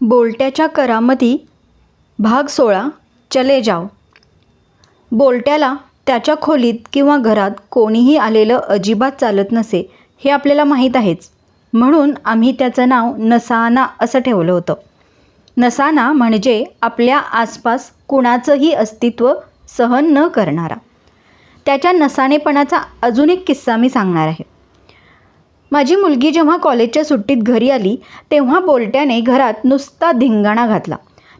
बोलट्याच्या करामती भाग सोळा चले जाव. बोलट्याला त्याच्या खोलीत किंवा घरात कोणीही आलेलं अजिबात चालत नसे हे आपल्याला माहीत आहेच. म्हणून आम्ही त्याचं नाव नसाना असं ठेवलं होतं. नसाना म्हणजे आपल्या आसपास कुणाचंही अस्तित्व सहन न करणारा. त्याच्या नसानेपणाचा अजून एक किस्सा मी सांगणार आहे. माझी मुलगी जेव्हा कॉलेजच्या सुट्टीत घरी आली तेव्हा बोलट्याने घरात नुसता धिंगाणा घातला.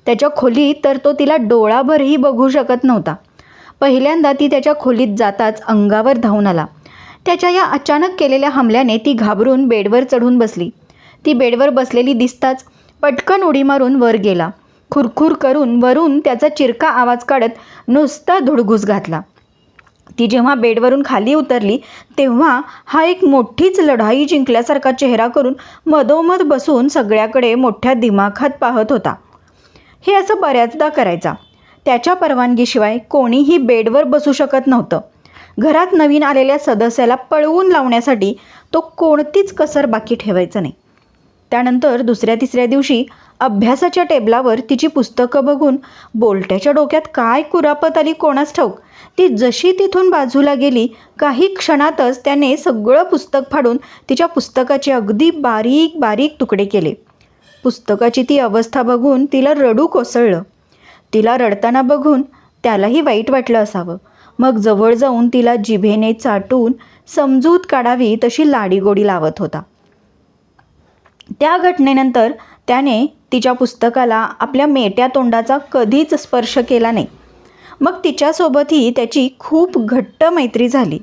त्याच्या खोलीत तर तो तिला डोळाभरही बघू शकत नव्हता. पहिल्यांदा ती त्याच्या खोलीत जाताच अंगावर धावून आला. त्याच्या या अचानक केलेल्या हमल्याने ती घाबरून बेडवर चढून बसली. ती बेडवर बसलेली दिसताच पटकन उडी मारून वर गेला. खुरखुर करून वरून त्याचा चिरका आवाज काढत नुसता धुडघूस घातला. ती जेव्हा बेडवरून खाली उतरली तेव्हा हा एक मोठीच लढाई जिंकल्यासारखा चेहरा करून मधोमध बसून सगळ्याकडे मोठ्या दिमाखात पाहत होता. हे असं बऱ्याचदा करायचा. त्याच्या परवानगीशिवाय कोणीही बेडवर बसू शकत नव्हतं. घरात नवीन आलेल्या सदस्याला पळवून लावण्यासाठी तो कोणतीच कसर बाकी ठेवायचा नाही. त्यानंतर दुसऱ्या तिसऱ्या दिवशी अभ्यासाच्या टेबलावर तिची पुस्तकं बघून बोलट्याच्या डोक्यात काय कुरापत आली कोणास ठाऊक ती जशी तिथून बाजूला गेली काही क्षणातच त्याने सगळं पुस्तक फाडून तिच्या पुस्तकाचे अगदी बारीक बारीक तुकडे केले. पुस्तकाची ती अवस्था बघून तिला रडू कोसळलं. तिला रडताना बघून त्यालाही वाईट वाटलं असावं. मग जवळ जाऊन तिला जिभेने चाटून समजूत काढावी तशी लाडीगोडी लावत होता. त्या घटनेनंतर त्याने तिच्या पुस्तकाला आपल्या मेट्या तोंडाचा कधीच स्पर्श केला नाही. मग तिच्यासोबतही त्याची खूप घट्ट मैत्री झाली.